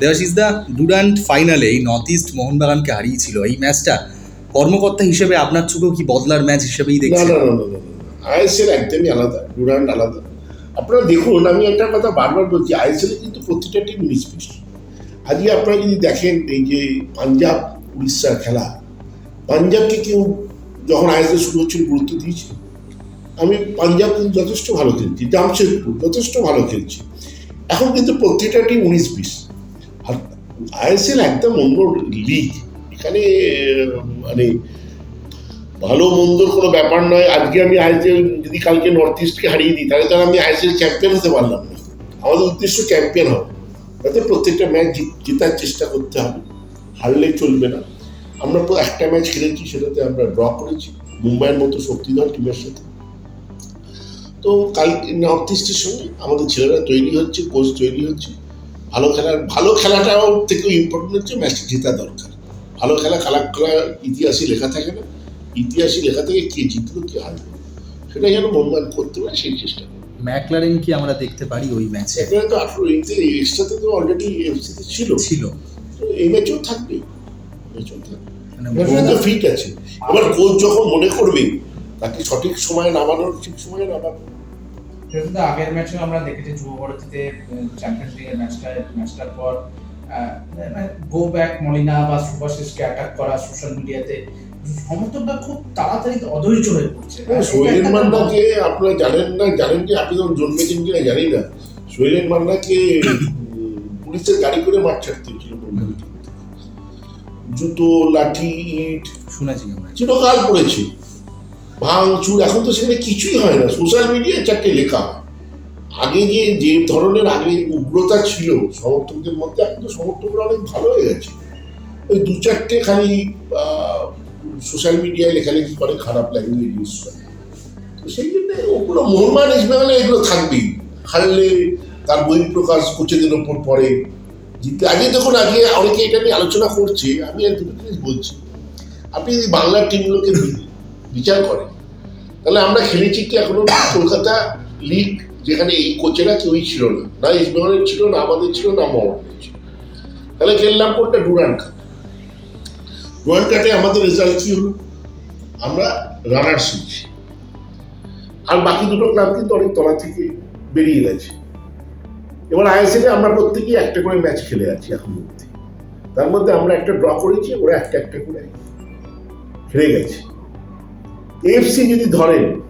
দেবাশিস দা Durand ফাইনালে এই north east মোহনবাগানকে হারিয়েছিল। এই ম্যাচটা কর্মকর্তা হিসেবে আপনার চোখেও কি বদলার ম্যাচ হিসেবেই দেখছেন? না না না না আইএসএল একদমই আলাদা ডুরান্ট আলাদা। আপনারা দেখুন আমি একটা কথা বারবার বলছি আইএসএল কিন্তু প্রতিটা টিম নিষ্পিস আজকে আপনারা যদি দেখেন এই যে পাঞ্জাব উড়িষ্যার খেলা পাঞ্জাবকে কেউ যখন আইএসএল শুরু হচ্ছিল গুরুত্ব দিয়েছে আমি পাঞ্জাব কিন্তু যথেষ্ট ভালো খেলছি জামশেদপুর যথেষ্ট ভালো খেলছি। এখন কিন্তু প্রত্যেকটা টিম উনিশ বিশ আইএসএল একদম অন্য লিগ। এখানে মানে ভালো মন্দর কোনো ব্যাপার নয়। আজকে আমি আইএসএল, যদি কালকে নর্থ ইস্টকে হারিয়ে দিই, তাহলে তাহলে আমি আইএসএল চ্যাম্পিয়ন হতে পারলাম না। আমাদের উদ্দেশ্য চ্যাম্পিয়ন হবে তাতে প্রত্যেকটা ম্যাচ জেতার চেষ্টা করতে হবে। হারলে চলবে না। আমরা একটা ম্যাচ খেলেছি, সেটাতে আমরা ড্র করেছি। মুম্বাইয়ের মতো শক্তিধর টিমের সাথে। তো কাল নর্থ ইস্টের সঙ্গে আমাদের ছেলেরা তৈরি হচ্ছে কোচ তৈরি হচ্ছে। খেলার ভালো খেলাটাও থেকেও ইম্পর্টেন্ট হচ্ছে ম্যাচটা জেতা দরকার। ভালো খেলা খেলা খেলা ইতিহাসে লেখা থাকে না। ইতিহাসে লেখা থেকে কে জিতলো কে হারলো সেটা যেন মনমান করতে পারে সেই চেষ্টা ম্যাকলারেন কি আমরা দেখতে পারি ওই ম্যাচে এখানে তো আঠারো এইতে এক্সট্রাতে তো অলরেডি এফসিতে ছিল। ছিল। এই ম্যাচেও থাকবে। ম্যাচেও থাকবে। মানে ফিট আছে। এবার কোচ যখন মনে করবে তাকে সঠিক সময়ে নামানোর ঠিক সময়ে নামানো কিন্তু আগের ম্যাচেও আমরা দেখেছি যুব ভারতীতে চ্যাম্পিয়ন্স লিগের ম্যাচটা ম্যাচটার পর গো ব্যাক মলিনা বা সুভাশিসকে অ্যাটাক করা সোশ্যাল মিডিয়াতে সমর্থকরা খুব তাড়াতাড়ি অধৈর্য হয়ে পড়ছে। হ্যাঁ, সোহেলেন মান্নাকে আপনারা জানেন না? জানেন যে আপনি যখন জন্মেছেন কিনা জানি না। সোহেলেন মান্নাকে পুলিশের গাড়ি করে মাঠ ছাড়তে হয়েছিল জুতো লাঠি ইট শুনেছি চিরকাল পড়েছে। ভাঙচুর এখন তো সেখানে কিছুই হয় না। সোশ্যাল মিডিয়ায় চারটে লেখা আগে যে যে ধরনের আগে উগ্রতা ছিল, সমর্থকদের মধ্যে, এখন তো সমর্থকরা অনেক ভালো হয়ে গেছে। ওই দু চারটে খালি সোশ্যাল মিডিয়ায় লেখালেখি করে খারাপ ল্যাঙ্গুয়েজ ইউজ করে। তো সেই জন্য ওগুলো মোহনমান ইসমাইলে এগুলো থাকবেই। হারলে তার বই প্রকাশ কোচেদের ওপর পড়ে। জিতলে আগে দেখুন, আগে অনেকে এটা নিয়ে আলোচনা করছে। আমি আর দুটো জিনিস বলছি। আপনি যদি বাংলার টিমগুলোকে বিচার করে। তাহলে আমরা খেলেছি কি এখনও? কলকাতা লিগ যেখানে এই কোচেরা কেউই ছিল না। না ইস্টবেঙ্গলের ছিল, না আমাদের ছিল, না মোহামেডানের ছিল। তাহলে খেললাম কোনটা? ডুরান কাপ ডুরান কাপে আমাদের রেজাল্ট কি হলো? আমরা রানার শিখছি আর বাকি দুটো ক্লাব কিন্তু অনেক তলা থেকে বেরিয়ে গেছে। এবার আইএসএলে আমরা প্রত্যেকেই একটা করে ম্যাচ খেলে আছি এখন অব্দি তার মধ্যে আমরা একটা ড্র করেছি, ওরা একটা একটা করে হেরে গেছে। এফসি যদি ধরেন,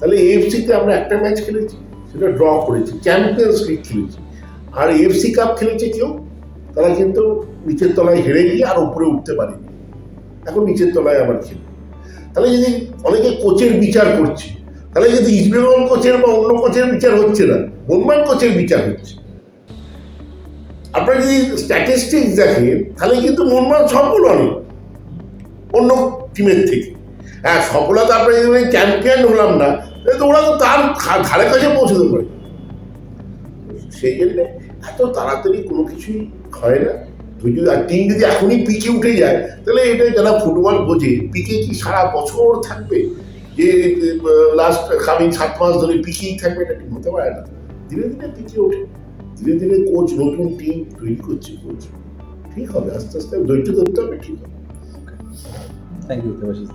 তাহলে এফসিতে আমরা একটা ম্যাচ খেলেছি, সেটা ড্র করেছি চ্যাম্পিয়ন্স লিগ খেলেছি। আর এফসি কাপ খেলেছে কেউ, তারা কিন্তু নিচের তলায় হেরে গিয়ে আর উপরে উঠতে পারেনি। এখন নিচের তলায় আবার খেলে। তাহলে যদি অনেকে কোচের বিচার করছে, তাহলে যদি ইস্টবেঙ্গল কোচের বা অন্য কোচের বিচার হচ্ছে না মোহনবাগান কোচের বিচার হচ্ছে। আপনারা যদি স্ট্যাটিস্টিক্স দেখেন, তাহলে কিন্তু মোহনবাগান সফল অনেক অন্য টিমের থেকে। হ্যাঁ সফলতা আপনারা যদি চ্যাম্পিয়ন হলাম না? তো ওরা তো তার ধারে কাছে পৌঁছতে পারে সেই জন্য এত তাড়াতাড়ি কোনো কিছুই হয় না। ধৈর্য আর টিম যদি এখনই পিকে উঠে যায়, তাহলে এটা যারা ফুটবল বোঝে পিকে কি সারা বছর থাকবে? যে লাস্ট কামিং সাত মাস ধরে পিকেই থাকবে, এটা ঠিক হতে পারে না। ধীরে ধীরে পিকে ওঠে। ধীরে ধীরে কোচ নতুন টিম তৈরি করছে কোচ ঠিক হবে, আস্তে আস্তে ধৈর্য ধরতে হবে, ঠিক হবে। Thank you Debashis